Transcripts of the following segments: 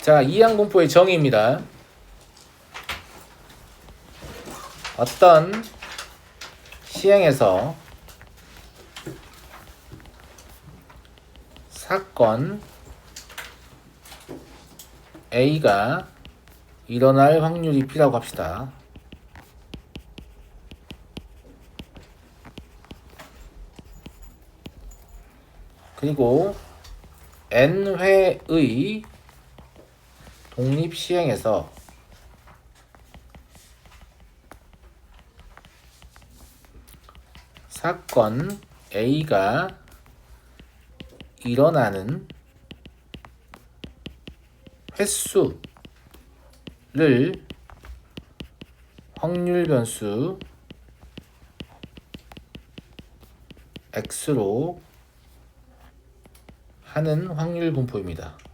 자, 이항분포의 정의입니다. 어떤 시행에서 사건 A가 일어날 확률이 B라고 합시다. 그리고 N회의 독립 시행에서 사건 A가 일어나는 횟수를 확률 변수 x로 하는 확률 분포입니다.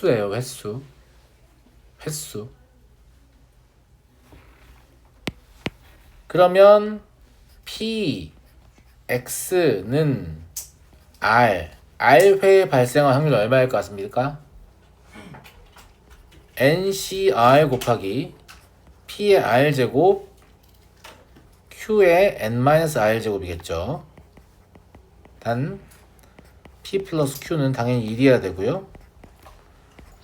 횟수예요, 횟수. 횟수. 그러면 p x는 r r 회 발생할 확률 얼마일 것 같습니까? ncr 곱하기 p의 r 제곱 q의 n-r 제곱이겠죠. 단 p 플러스 q는 당연히 1이어야 되고요.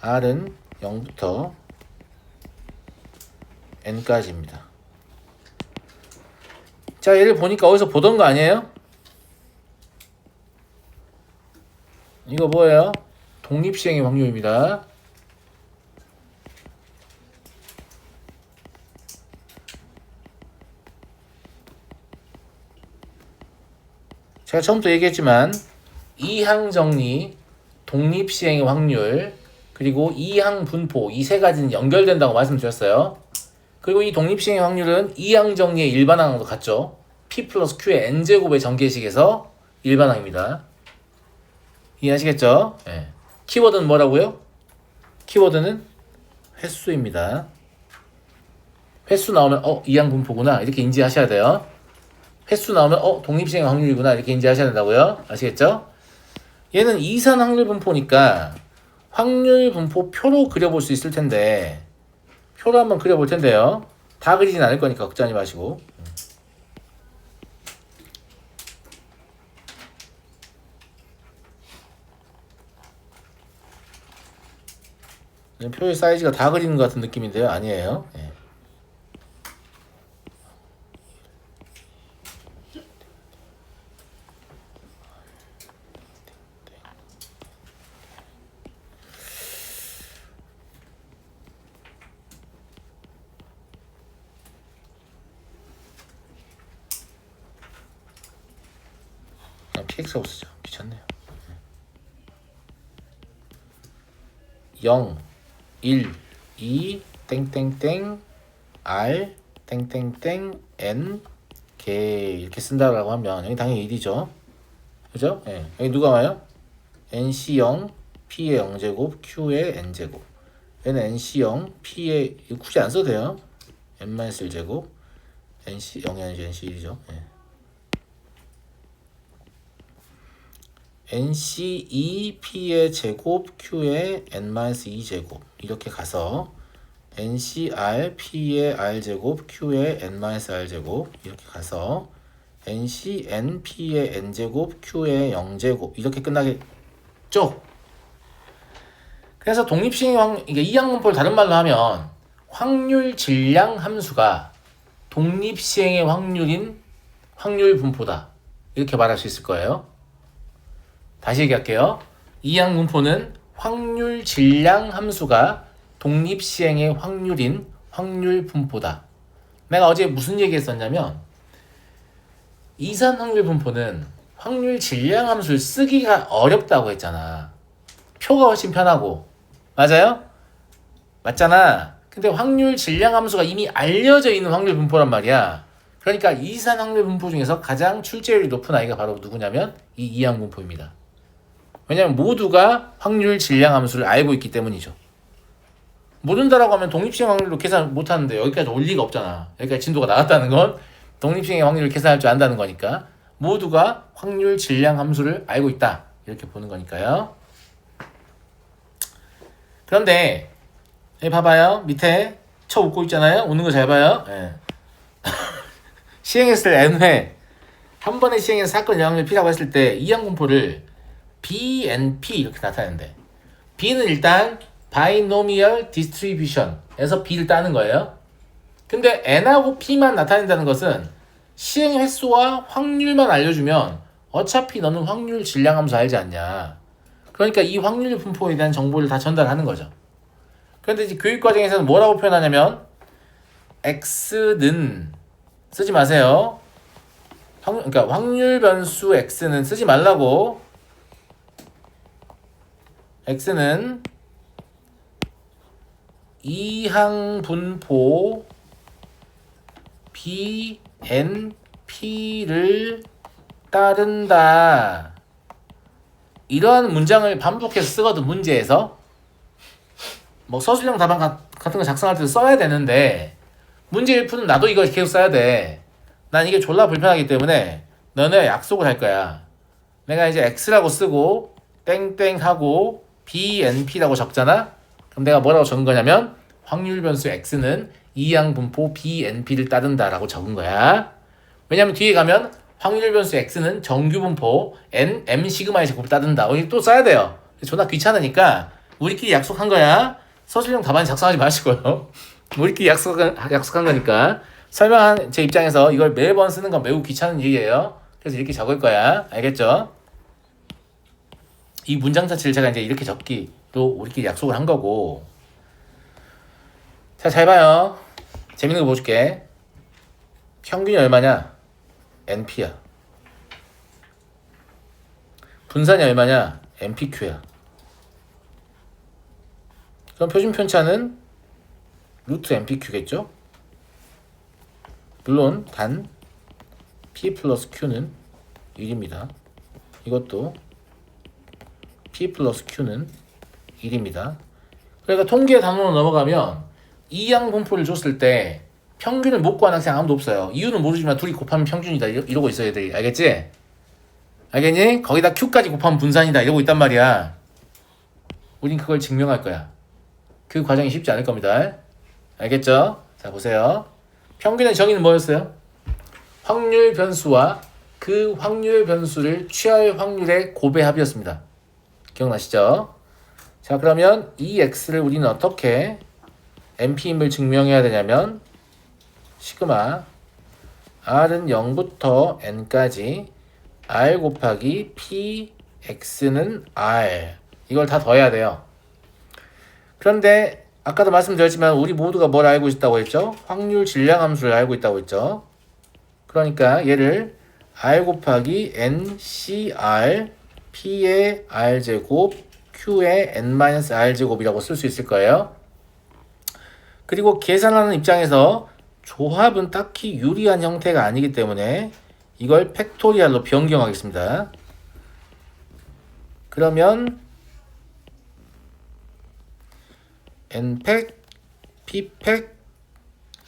R은 0부터 n까지입니다. 자, 얘를 보니까 어디서 보던 거 아니에요? 이거 뭐예요? 독립시행의 확률입니다. 제가 처음부터 얘기했지만 이항 정리, 독립 시행의 확률, 그리고 이항 분포 이 세 가지는 연결된다고 말씀드렸어요. 그리고 이 독립 시행의 확률은 이항 정리의 일반항도 같죠. p 플러스 q의 n 제곱의 전개식에서 일반항입니다. 이해하시겠죠? 예. 키워드는 뭐라고요? 키워드는 횟수입니다. 횟수 나오면 어 이항 분포구나 이렇게 인지하셔야 돼요. 횟수 나오면 어 독립시행 확률이구나 이렇게 인지하셔야 된다고요 아시겠죠? 얘는 이산 확률 분포니까 확률 분포 표로 그려볼 수 있을 텐데 표로 한번 그려볼 텐데요 다 그리진 않을 거니까 걱정하지 마시고 음. 표의 사이즈가 다 그리는 것 같은 느낌인데요 아니에요 예. 아, PX 없으죠. 귀찮네요. 0, 1, 2, 땡땡땡, R, 땡땡땡, N, 개 이렇게 쓴다라고 하면 여기 당연히 1이죠. 그죠? 예. 여기 누가 와요? NC0, P의 0제곱, Q의 N제곱. 얘는 NC0, P의 굳이 안 써도 돼요. N-1제곱, NC 0이 아니죠. NC1이죠. 예. NC2P의 제곱 Q의 N-2 제곱 이렇게 가서 NCRP의 R 제곱 Q의 N-R 제곱 이렇게 가서 NCNP의 N 제곱 Q의 0 제곱 이렇게 끝나겠죠? 그래서 독립시행 확 이게 이항분포를 다른 말로 하면 확률 질량 함수가 독립시행의 확률인 확률 분포다 이렇게 말할 수 있을 거예요. 다시 얘기할게요. 이항 분포는 확률 질량 함수가 독립 시행의 확률인 확률 분포다. 내가 어제 무슨 얘기 했었냐면 이산 확률 분포는 확률 질량 함수를 쓰기가 어렵다고 했잖아. 표가 훨씬 편하고. 맞아요? 맞잖아. 근데 확률 질량 함수가 이미 알려져 있는 확률 분포란 말이야. 그러니까 이산 확률 분포 중에서 가장 출제율이 높은 아이가 바로 누구냐면 이 이항 분포입니다. 왜냐하면 모두가 확률 질량 함수를 알고 있기 때문이죠. 모른다라고 하면 독립시행 확률로 계산 못하는데 여기까지 올 리가 없잖아. 여기까지 진도가 나갔다는 건 독립시행의 확률을 계산할 줄 안다는 거니까 모두가 확률 질량 함수를 알고 있다. 이렇게 보는 거니까요. 그런데 여기 봐봐요. 밑에 쳐 웃고 있잖아요. 웃는 거 잘 봐요. 예. 시행했을 때 n회 한 번에 시행해서 사건 영향을 P라고 했을 때 이항 분포를 BNP 이렇게 나타내는데 B는 일단 binomial distribution에서 B를 따는 거예요. 근데 N하고 P만 나타낸다는 것은 시행 횟수와 확률만 알려주면 어차피 너는 확률 질량 함수 알지 않냐. 그러니까 이 확률 분포에 대한 정보를 다 전달하는 거죠. 그런데 이제 교육 과정에서는 뭐라고 표현하냐면 x는 쓰지 마세요. 확, 그러니까 확률 변수 x는 쓰지 말라고. X는 이항 분포 BNP를 따른다. 이러한 문장을 반복해서 쓰거든 문제에서 뭐 서술형 답안 가- 같은 거 작성할 때도 써야 되는데 문제를 푸는 나도 이걸 계속 써야 돼. 난 이게 졸라 불편하기 때문에 너네 약속을 할 거야. 내가 이제 X라고 쓰고 땡땡 하고 BNP라고 적잖아. 그럼 내가 뭐라고 적은 거냐면 확률 변수 X는 이항 분포 BNP를 따른다라고 적은 거야. 왜냐면 뒤에 가면 확률 변수 X는 정규 분포 N M 시그마의 제곱을 따른다. 여기 또 써야 돼요. 존나 귀찮으니까 우리끼리 약속한 거야. 서술형 답안 작성하지 마시고요. 우리끼리 약속한 약속한 거니까 설명한 제 입장에서 이걸 매번 쓰는 건 매우 귀찮은 일이에요. 그래서 이렇게 적을 거야. 알겠죠? 이 문장 자체를 제가 이제 이렇게 적기로 우리끼리 약속을 한 거고. 자, 잘 봐요. 재밌는 거 보여줄게. 평균이 얼마냐? NP야. 분산이 얼마냐? NPQ야. 그럼 표준 편차는 루트 NPQ겠죠? 물론 단 P 플러스 Q는 1입니다. 이것도 P 플러스 Q는 1입니다. 그러니까 통계 단원으로 넘어가면 이 양 분포를 줬을 때 평균을 못 구한 학생 아무도 없어요. 이유는 모르지만 둘이 곱하면 평균이다 이러- 이러고 있어야 돼. 알겠지? 알겠니? 거기다 Q까지 곱하면 분산이다 이러고 있단 말이야. 우린 그걸 증명할 거야. 그 과정이 쉽지 않을 겁니다. 알겠죠? 자 보세요. 평균의 정의는 뭐였어요? 확률 변수와 그 확률 변수를 취할 확률의 곱의 합이었습니다. 기억나시죠? 자 그러면 이 x를 우리는 어떻게 np임을 증명해야 되냐면 시그마 r은 0부터 n까지 r 곱하기 p x는 r 이걸 다 더해야 돼요. 그런데 아까도 말씀드렸지만 우리 모두가 뭘 알고 있다고 했죠? 확률 질량 함수를 알고 있다고 했죠. 그러니까 얘를 r 곱하기 ncr p의 r 제곱 q의 n-r 제곱이라고 쓸 수 있을 거예요. 그리고 계산하는 입장에서 조합은 딱히 유리한 형태가 아니기 때문에 이걸 팩토리얼로 변경하겠습니다. 그러면 n팩, p팩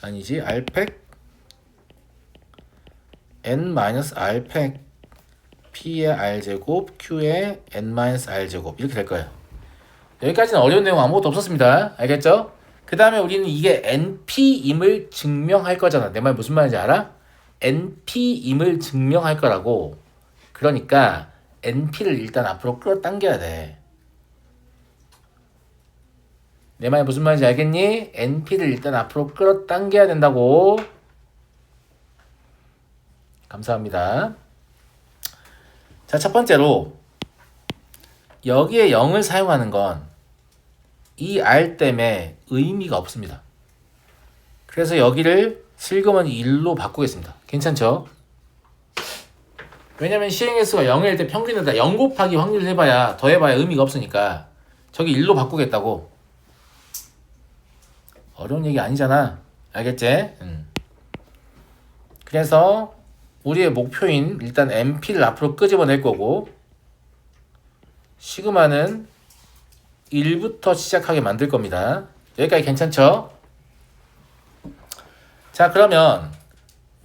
아니지 r팩 n-r팩 p의 r제곱 q의 n-r제곱 이렇게 될 거예요. 여기까지는 어려운 내용 아무것도 없었습니다. 알겠죠? 그 다음에 우리는 이게 np임을 증명할 거잖아. 내 말 무슨 말인지 알아? np임을 증명할 거라고. 그러니까 np를 일단 앞으로 끌어당겨야 돼. 내 말 무슨 말인지 알겠니? np를 일단 앞으로 끌어당겨야 된다고. 감사합니다. 자, 첫 번째로 여기에 0을 사용하는 건 이 R 때문에 의미가 없습니다. 그래서 여기를 슬그머니 1로 바꾸겠습니다. 괜찮죠? 왜냐면 시행횟수가 0일 때 평균에다 0 곱하기 확률 해봐야 더해봐야 의미가 없으니까 저기 1로 바꾸겠다고 어려운 얘기 아니잖아 알겠지? 음. 그래서 우리의 목표인 일단 MP를 앞으로 끄집어낼 거고 시그마는 1부터 시작하게 만들 겁니다. 여기까지 괜찮죠? 자 그러면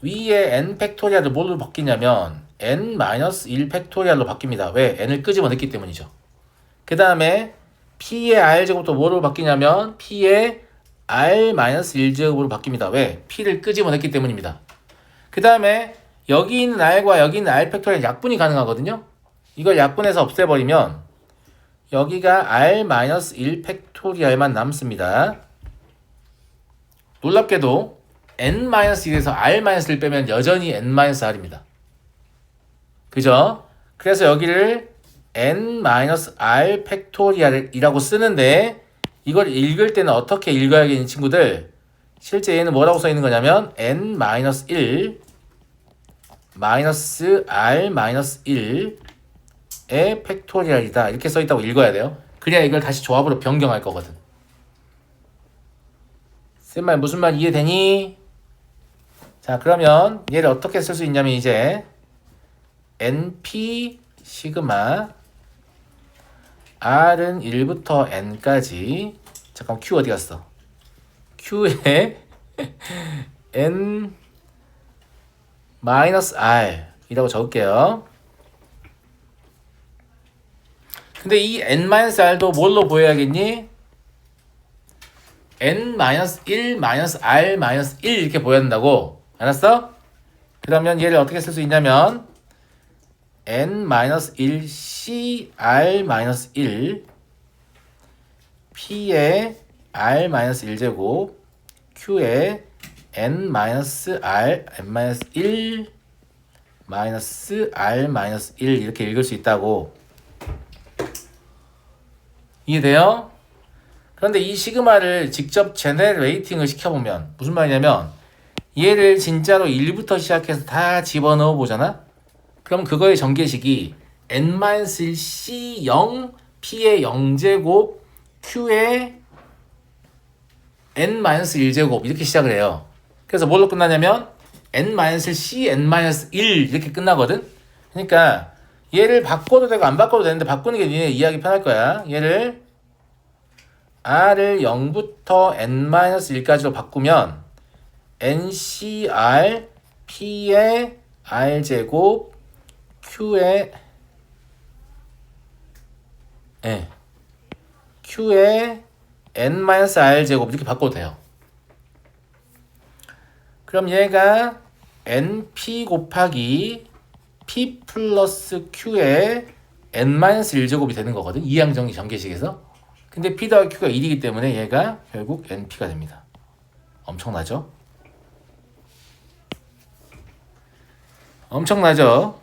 위에 n 팩토리얼을 뭘로 바뀌냐면 n-1 팩토리얼로 바뀝니다. 왜? n을 끄집어냈기 때문이죠. 그 다음에 p의 r 제곱도 뭐로 바뀌냐면 p의 r-1 제곱으로 바뀝니다. 왜? p를 끄집어냈기 때문입니다. 그 다음에 여기 있는 r과 여기 있는 r 팩토리얼 약분이 가능하거든요. 이걸 약분해서 없애버리면 여기가 r-1 팩토리얼만 남습니다. 놀랍게도 n-1에서 r-1을 빼면 여전히 n-r입니다. 그죠? 그래서 여기를 n-r 팩토리얼이라고 쓰는데 이걸 읽을 때는 어떻게 읽어야겠니 친구들? 실제 얘는 뭐라고 써 있는 거냐면 n-1 마이너스 r 마이너스 1의 팩토리얼이다 이렇게 써 있다고 읽어야 돼요. 그래야 이걸 다시 조합으로 변경할 거거든. 쌤말 무슨 말 이해되니? 자 그러면 얘를 어떻게 쓸 수 있냐면 이제 np 시그마 r은 1부터 n까지 잠깐 q 어디 갔어? q에 n 마이너스 r 이라고 적을게요. 근데 이 n 마이너스 r도 뭘로 보여야겠니? n 마이너스 1 마이너스 r 마이너스 1 이렇게 보여야 된다고. 알았어? 그러면 얘를 어떻게 쓸 수 있냐면 n 마이너스 1 c r 마이너스 1 p의 r 마이너스 1 제곱 q의 n 마이너스 r n 마이너스 1 마이너스 r 마이너스 1 이렇게 읽을 수 있다고 이해돼요? 그런데 이 시그마를 직접 제네레이팅을 시켜보면 무슨 말이냐면 얘를 진짜로 1부터 시작해서 다 집어넣어 보잖아? 그럼 그거의 전개식이 n-c0 p의 0제곱 q의 n-1제곱 이렇게 시작을 해요. 그래서 뭘로 끝나냐면 n-c n-1 이렇게 끝나거든. 그러니까 얘를 바꿔도 되고 안 바꿔도 되는데 바꾸는 게 니네 이해하기 편할 거야. 얘를 r을 0부터 n-1까지로 바꾸면 ncr p의 r제곱 q의 예. q의 n-r 제곱 이렇게 바꿔도 돼요. 그럼 얘가 np 곱하기 p 플러스 q의 n-1 제곱이 되는 거거든. 이항정리 전개식에서. 근데 p 더하기 q가 1이기 때문에 얘가 결국 np가 됩니다. 엄청나죠? 엄청나죠?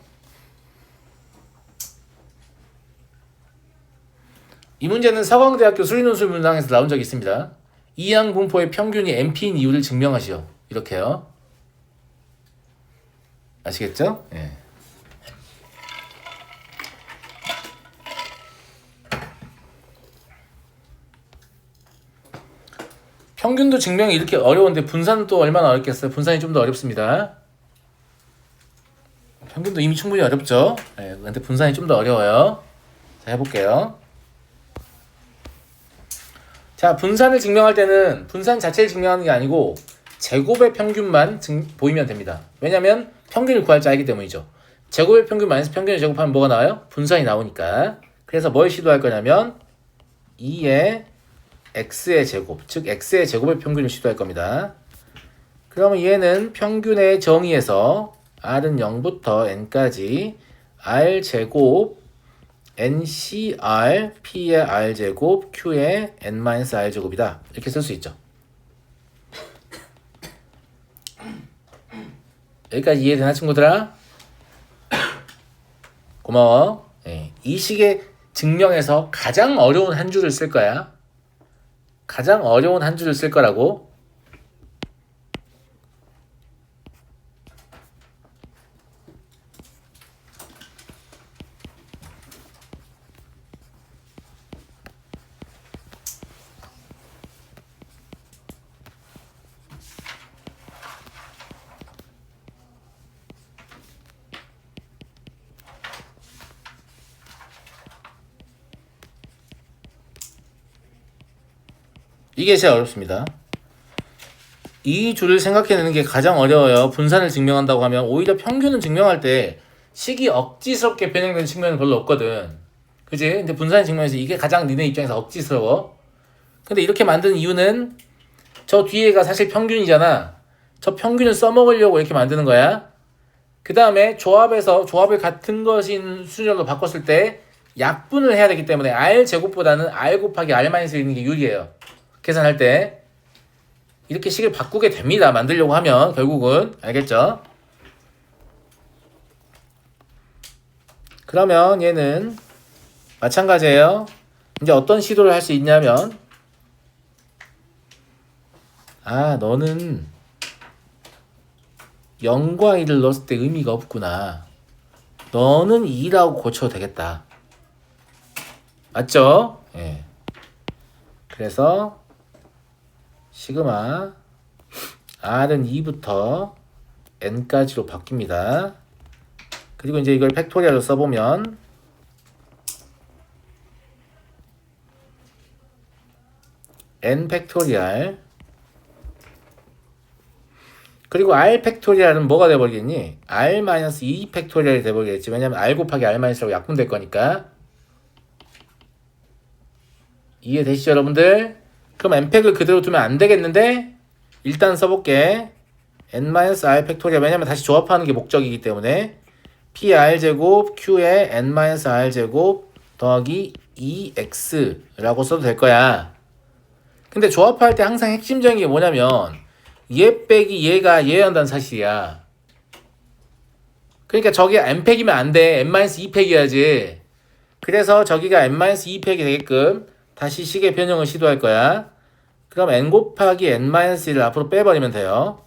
이 문제는 서강대학교 수리논술 문항에서 나온 적이 있습니다. 이항 분포의 평균이 np인 이유를 증명하시오. 이렇게요. 아시겠죠? 예. 평균도 증명이 이렇게 어려운데 분산은 또 얼마나 어렵겠어요? 분산이 좀 더 어렵습니다. 평균도 이미 충분히 어렵죠? 예, 근데 분산이 좀 더 어려워요. 자, 해볼게요. 자, 분산을 증명할 때는 분산 자체를 증명하는 게 아니고 제곱의 평균만 증, 보이면 됩니다. 왜냐면 평균을 구할 줄 알기 때문이죠. 제곱의 평균 마이너스 평균을 제곱하면 뭐가 나와요? 분산이 나오니까. 그래서 뭘 시도할 거냐면 2의 x의 제곱, 즉 x의 제곱의 평균을 시도할 겁니다. 그러면 얘는 평균의 정의에서 r은 0부터 n까지 r 제곱 ncr p의 r 제곱 q의 n-r 제곱이다. 이렇게 쓸 수 있죠. 여기까지 이해되나 친구들아? 고마워. 네. 이 식의 증명에서 가장 어려운 한 줄을 쓸 거야. 가장 어려운 한 줄을 쓸 거라고. 이게 제일 어렵습니다. 이 줄을 생각해내는 게 가장 어려워요. 분산을 증명한다고 하면 오히려 평균을 증명할 때 식이 억지스럽게 변형되는 측면은 별로 없거든. 그지? 근데 분산 증명에서 이게 가장 니네 입장에서 억지스러워. 근데 이렇게 만든 이유는 저 뒤에가 사실 평균이잖아. 저 평균을 써먹으려고 이렇게 만드는 거야. 그 다음에 조합에서 조합을 같은 것인 수준으로 바꿨을 때 약분을 해야 되기 때문에 R 제곱보다는 R 곱하기 R 마이너스 있는 게 유리해요. 계산할 때. 이렇게 식을 바꾸게 됩니다. 만들려고 하면 결국은 알겠죠? 그러면 얘는 마찬가지예요. 이제 어떤 시도를 할 수 있냐면 아 너는 0과 1을 넣었을 때 의미가 없구나. 너는 2라고 고쳐도 되겠다. 맞죠? 예. 그래서 시그마 r은 2부터 n까지로 바뀝니다. 그리고 이제 이걸 팩토리얼로 써보면 n 팩토리얼 그리고 r 팩토리얼은 뭐가 돼버리겠니? r 마이너스 2 팩토리얼이 돼버리겠지. 왜냐면 r 곱하기 r 마이너스라고 약분될 거니까. 이해되시죠, 여러분들? 그럼 n팩을 그대로 두면 안 되겠는데 일단 써볼게. n-r 팩토리얼 왜냐면 다시 조합하는 게 목적이기 때문에 pr 제곱 q에 n-r 제곱 더하기 2x라고 써도 될 거야. 근데 조합할 때 항상 핵심적인 게 뭐냐면 얘 빼기 얘가 얘 한다는 사실이야. 그러니까 저게 n팩이면 안 돼. n-2팩이야지. 그래서 저기가 n-2팩이 되게끔 다시 식의 변형을 시도할 거야. 그럼 n 곱하기 n-1을 앞으로 빼버리면 돼요.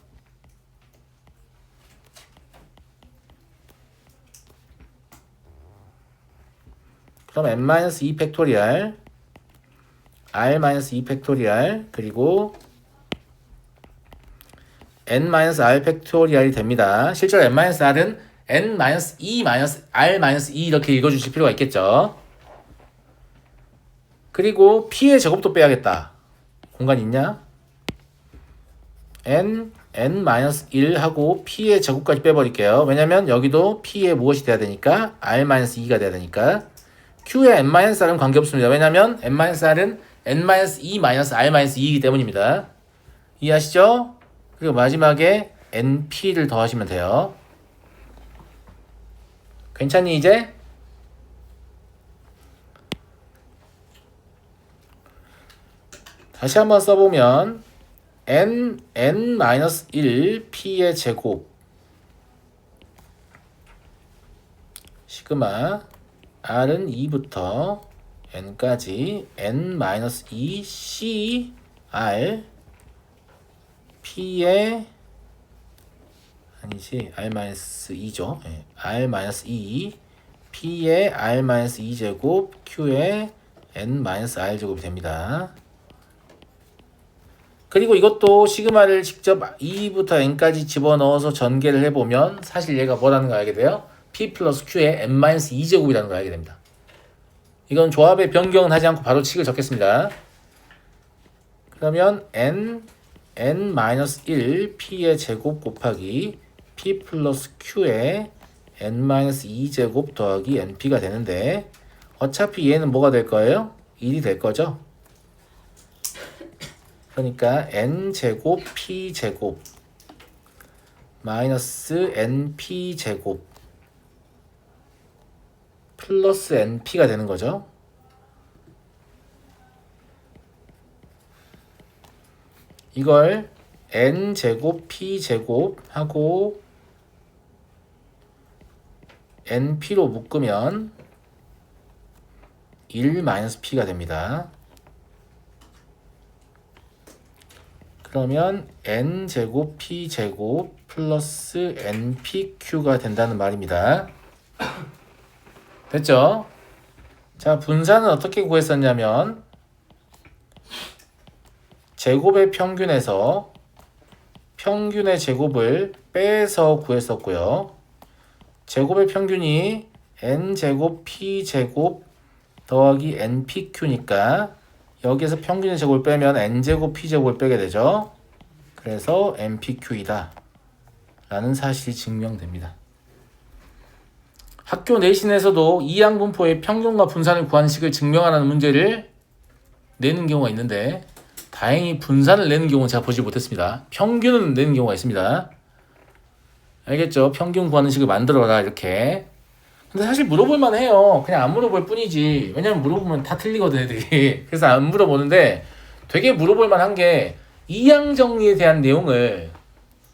그럼 n-2 팩토리얼 r-2 팩토리얼 그리고 n-r 팩토리얼이 됩니다. 실제로 n-r은 n-e-r-2 이렇게 읽어주실 필요가 있겠죠. 그리고 p의 제곱도 빼야겠다. 공간 있냐? n, n-1 하고 p의 제곱까지 빼버릴게요. 왜냐면 여기도 p의 무엇이 돼야 되니까 r-2가 돼야 되니까 q의 n-r은 관계없습니다. 왜냐면 n-r은 n-e-r-2이기 때문입니다. 이해하시죠? 그리고 마지막에 np를 더하시면 돼요. 괜찮니 이제? 다시 한번 써보면 n n-1 p의 제곱 시그마 r은 2부터 n까지 n-2 c r p의 아니지 r-2죠 네. r-2 p의 r-2 제곱 q의 n-r 제곱이 됩니다. 그리고 이것도 시그마를 직접 2부터 n까지 집어넣어서 전개를 해보면 사실 얘가 뭐라는 걸 알게 돼요? p 플러스 q의 n-2제곱이라는 걸 알게 됩니다. 이건 조합의 변경은 하지 않고 바로 식을 적겠습니다. 그러면 n n-1 p의 제곱 곱하기 p 플러스 q의 n-2제곱 더하기 np가 되는데 어차피 얘는 뭐가 될 거예요? 1이 될 거죠? 그러니까 n제곱 p제곱 마이너스 np제곱 플러스 np가 되는 거죠. 이걸 n제곱 p제곱 하고 np로 묶으면 1 마이너스 p가 됩니다. 그러면 n제곱 p제곱 플러스 npq가 된다는 말입니다. 됐죠? 자, 분산은 어떻게 구했었냐면 제곱의 평균에서 평균의 제곱을 빼서 구했었고요. 제곱의 평균이 n제곱 p제곱 더하기 npq니까 여기에서 평균의 제곱을 빼면 n제곱 p제곱을 빼게 되죠. 그 그래서 MPQ이다. 라는 사실이 증명됩니다. 학교 내신에서도 이항분포의 평균과 분산을 구하는 식을 증명하라는 문제를 내는 경우가 있는데 다행히 분산을 내는 경우는 제가 보지 못했습니다. 평균은 내는 경우가 있습니다. 알겠죠? 평균 구하는 식을 만들어라 이렇게. 근데 사실 물어볼 만 해요. 그냥 안 물어볼 뿐이지. 왜냐면 물어보면 다 틀리거든 애들이. 그래서 안 물어보는데 되게 물어볼 만 한 게 이항 정리에 대한 내용을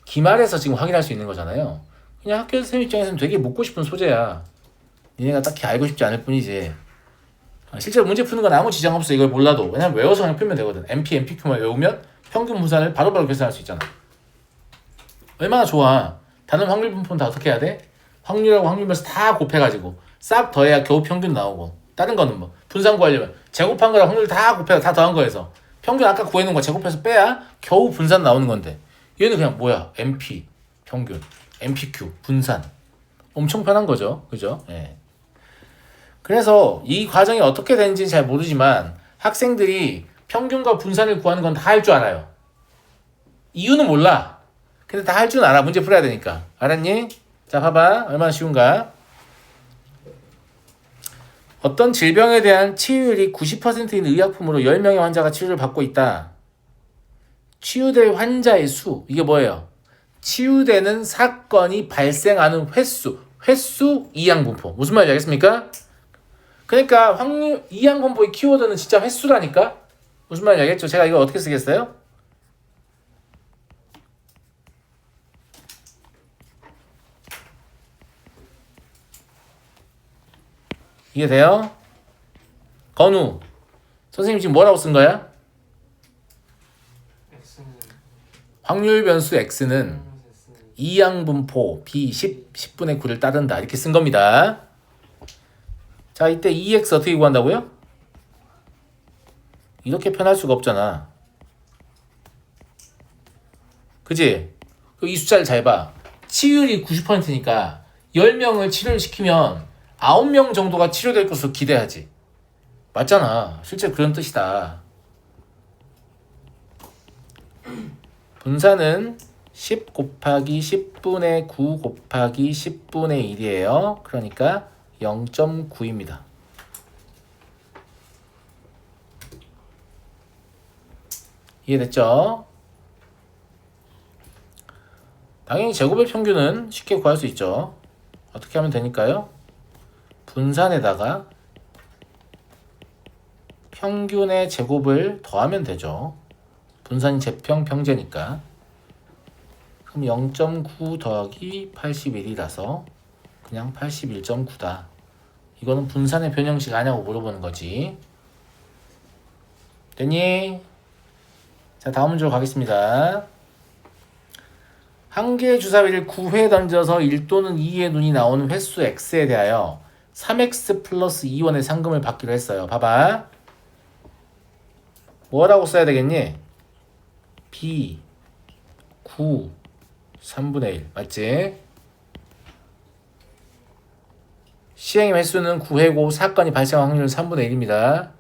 기말에서 지금 확인할 수 있는 거잖아요. 그냥 학교 선생님 입장에서는 되게 묻고 싶은 소재야. 니네가 딱히 알고 싶지 않을 뿐이지. 아, 실제로 문제 푸는 건 아무 지장 없어. 이걸 몰라도. 왜냐면 외워서 그냥 풀면 되거든. MP, MPQ만 외우면 평균 분산을 바로바로 계산할 수 있잖아. 얼마나 좋아. 단원 확률 분포는 다 어떻게 해야 돼? 확률하고 확률면서 다 곱해가지고 싹 더해야 겨우 평균 나오고 다른 거는 뭐 분산 구하려면 제곱한 거랑 확률 다 곱해서 다 더한 거에서 평균 아까 구해놓은 거 제곱해서 빼야 겨우 분산 나오는 건데 얘는 그냥 뭐야? MP 평균 MPQ 분산. 엄청 편한 거죠. 그죠? 예. 그래서 이 과정이 어떻게 되는지 잘 모르지만 학생들이 평균과 분산을 구하는 건 다 할 줄 알아요. 이유는 몰라. 근데 다 할 줄 알아. 문제 풀어야 되니까. 알았니? 자 봐봐 얼마나 쉬운가 어떤 질병에 대한 치유율이 90%인 의약품으로 10명의 환자가 치료를 받고 있다. 치유될 환자의 수, 이게 뭐예요? 치유되는 사건이 발생하는 횟수, 횟수 이항분포. 무슨 말인지 알겠습니까? 그러니까 확률 이항분포의 키워드는 진짜 횟수라니까? 무슨 말인지 알겠죠? 제가 이거 어떻게 쓰겠어요? 이해 돼요? 건우 선생님 지금 뭐라고 쓴 거야? 확률 변수 x는 이항분포 b 10 10분의 9를 따른다 이렇게 쓴 겁니다. 자 이때 2x 어떻게 구한다고요? 이렇게 표현할 수가 없잖아. 그지? 그이 숫자를 잘 봐. 치율이 90%니까 10명을 치료를 시키면 9명 정도가 치료될 것으로 기대하지. 맞잖아. 실제 그런 뜻이다. 분산은 10 곱하기 10분의 9 곱하기 10분의 1이에요. 그러니까 0.9입니다. 이해됐죠? 당연히 제곱의 평균은 쉽게 구할 수 있죠. 어떻게 하면 되니까요? 분산에다가 평균의 제곱을 더하면 되죠. 분산이 제평 평제니까. 그럼 0.9 더하기 81이라서 그냥 81.9다. 이거는 분산의 변형식 아냐고 물어보는 거지. 됐니? 자, 다음 문제로 가겠습니다. 한 개의 주사위를 9회 던져서 1 또는 2의 눈이 나오는 횟수 x에 대하여 3x 플러스 2원의 상금을 받기로 했어요. 봐봐. 뭐라고 써야 되겠니? b 9 3분의 1 맞지? 시행의 횟수는 9회고 사건이 발생한 확률은 3분의 1입니다.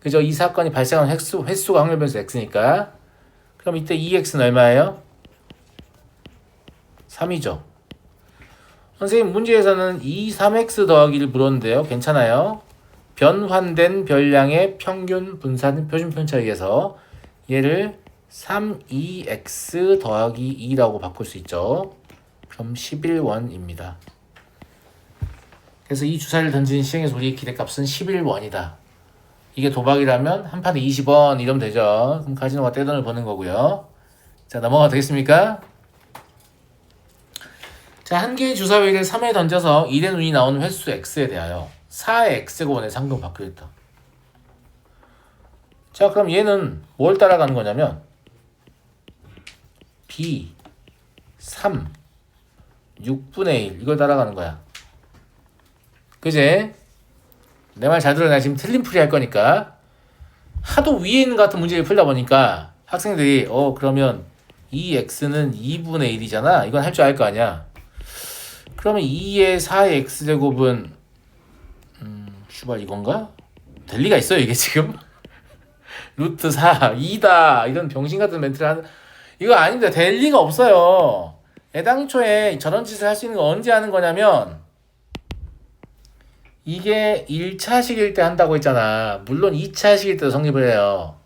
그죠? 이 사건이 발생한 횟수, 횟수가 확률 변수 x니까. 그럼 이때 2x는 얼마예요? 3이죠. 선생님 문제에서는 2, 3x 더하기를 물었는데요. 괜찮아요. 변환된 별량의 평균 분산 표준 편차에 의해서 얘를 3, 2x 더하기 2라고 바꿀 수 있죠. 그럼 11원입니다. 그래서 이 주사를 던진 시행의 소리의 기대값은 11원이다. 이게 도박이라면 한 판에 20원 이러면 되죠. 그럼 카지노가 떼돈을 버는 거고요. 자 넘어가 되겠습니까? 자, 한 개의 주사위를 3에 던져서 1의 눈이 나오는 횟수 x에 대하여 4의 x제곱원의 상금 했다. 자, 그럼 얘는 뭘 따라가는 거냐면 b 3 6분의 1 이걸 따라가는 거야. 그제? 내 말 잘 들어. 내가 지금 틀린 풀이 할 거니까. 하도 위에 있는 것 같은 문제를 풀다 보니까 학생들이 어 그러면 이 x는 2분의 1이잖아. 이건 할 줄 알 거 아니야. 그러면 2의 4의 x제곱은 음, 슈발 이건가? 될 리가 있어요 이게 지금? 루트 4, 2다 이런 병신 같은 멘트를 하는 이거 아닙니다. 될 리가 없어요. 애당초에 저런 짓을 할 수 있는 거 언제 하는 거냐면 이게 1차식일 때 한다고 했잖아. 물론 2차식일 때도 성립을 해요.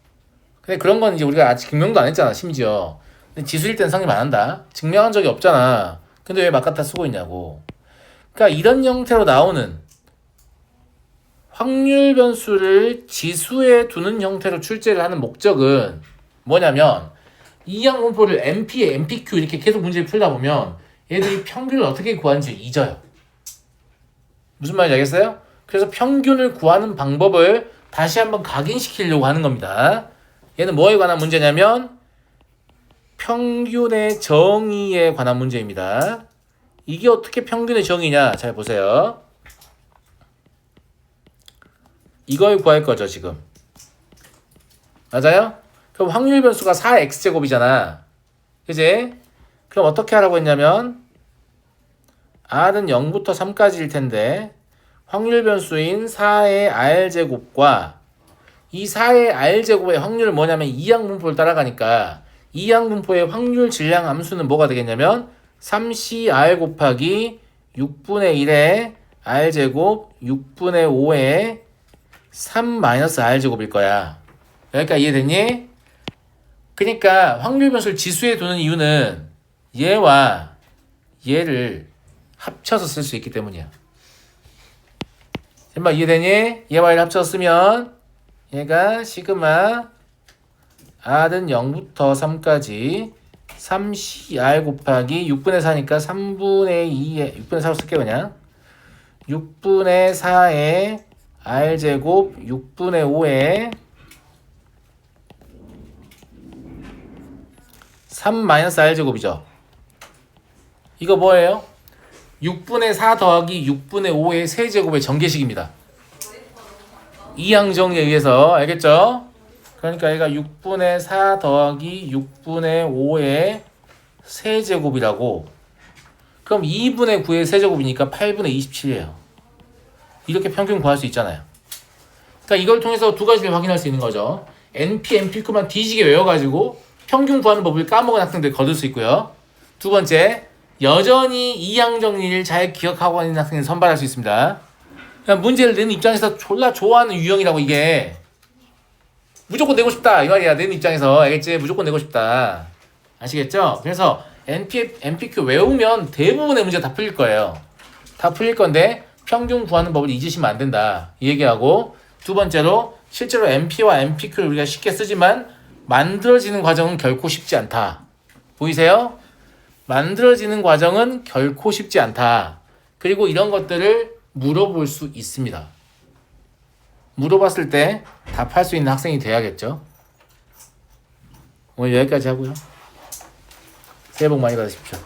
근데 그런 건 이제 우리가 아직 증명도 안 했잖아, 심지어. 근데 지수일 때는 성립 안 한다. 증명한 적이 없잖아. 근데 왜막 갖다 쓰고 있냐고. 그러니까 이런 형태로 나오는 확률 변수를 지수에 두는 형태로 출제를 하는 목적은 뭐냐면 이항 분포를 MP, MPQ 이렇게 계속 문제를 풀다 보면 얘들이 평균을 어떻게 구하는지 잊어요. 무슨 말인지 알겠어요? 그래서 평균을 구하는 방법을 다시 한번 각인시키려고 하는 겁니다. 얘는 뭐에 관한 문제냐면 평균의 정의에 관한 문제입니다. 이게 어떻게 평균의 정의냐? 잘 보세요. 이걸 구할 거죠, 지금. 맞아요? 그럼 확률 변수가 4x제곱이잖아. 그지? 그럼 어떻게 하라고 했냐면 r은 0부터 3까지일 텐데 확률 변수인 4의 r제곱과 이 4의 r제곱의 확률은 뭐냐면 이항 분포를 따라가니까 이항 분포의 확률 질량 함수는 뭐가 되겠냐면 3cr 곱하기 6분의 1의 r제곱 6분의 5의 3-r 제곱일 거야. 여기까지 이해됐니? 그러니까 확률 변수를 지수에 두는 이유는 얘와 얘를 합쳐서 쓸 수 있기 때문이야. 정말 이해되니? 얘와 얘를 합쳐서 쓰면 얘가 시그마 r은 0부터 3까지 3cr 곱하기 6분의 4니까 3분의 2에 6분의 4로 쓸게요 그냥 6분의 4에 r제곱 6분의 5에 3-r제곱이죠. 이거 뭐예요? 6분의 4 더하기 6분의 5의 세제곱의 전개식입니다. 이항정에 의해서 알겠죠? 그러니까 얘가 6분의 4 더하기 6분의 5의 세제곱이라고 그럼 2분의 9의 세제곱이니까 8분의 27이에요. 이렇게 평균 구할 수 있잖아요. 그러니까 이걸 통해서 두 가지를 확인할 수 있는 거죠. NP, NPQ만 뒤지게 외워가지고 평균 구하는 법을 까먹은 학생들 거둘 수 있고요. 두 번째, 여전히 이항 정리를 잘 기억하고 있는 학생을 선발할 수 있습니다. 그냥 문제를 내는 입장에서 졸라 좋아하는 유형이라고 이게 무조건 내고 싶다 이 말이야 내는 입장에서 알겠지? 무조건 내고 싶다 아시겠죠? 그래서 NP, NPQ 외우면 대부분의 문제 다 풀릴 거예요. 다 풀릴 건데 평균 구하는 법을 잊으시면 안 된다 이 얘기하고 두 번째로 실제로 NP와 NPQ를 우리가 쉽게 쓰지만 만들어지는 과정은 결코 쉽지 않다. 보이세요? 만들어지는 과정은 결코 쉽지 않다. 그리고 이런 것들을 물어볼 수 있습니다. 물어봤을 때 답할 수 있는 학생이 돼야겠죠. 오늘 여기까지 하고요. 새해 복 많이 받으십시오.